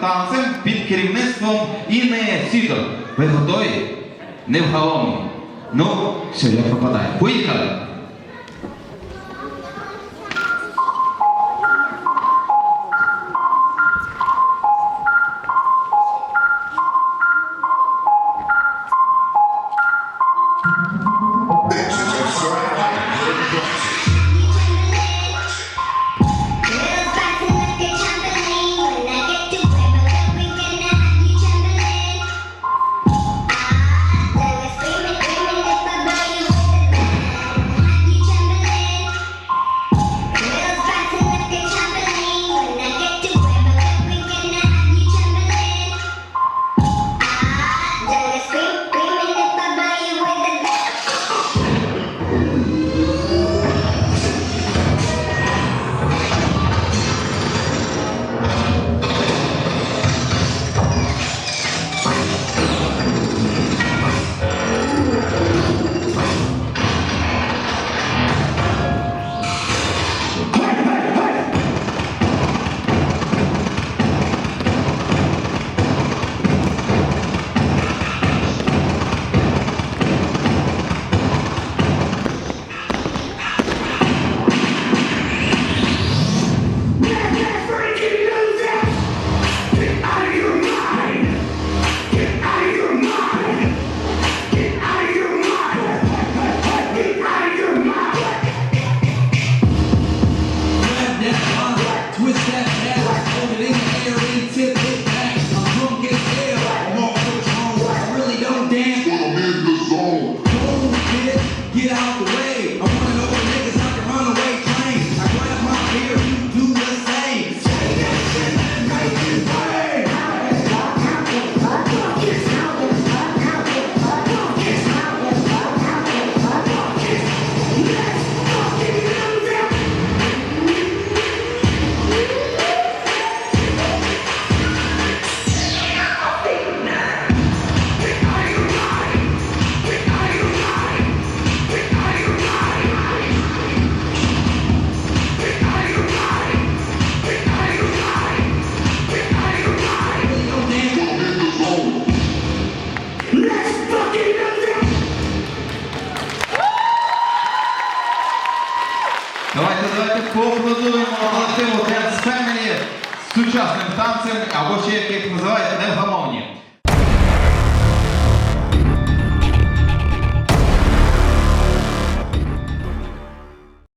танцем під керівництвом Інни Сідор. Ви готові? Не в вгаломні. Ну, все, я пропадаю. Поїхали! Get out the way. Давайте, давайте поаплодуємо колективу Dance Family з сучасним танцем або ще як їх називають невгамовні.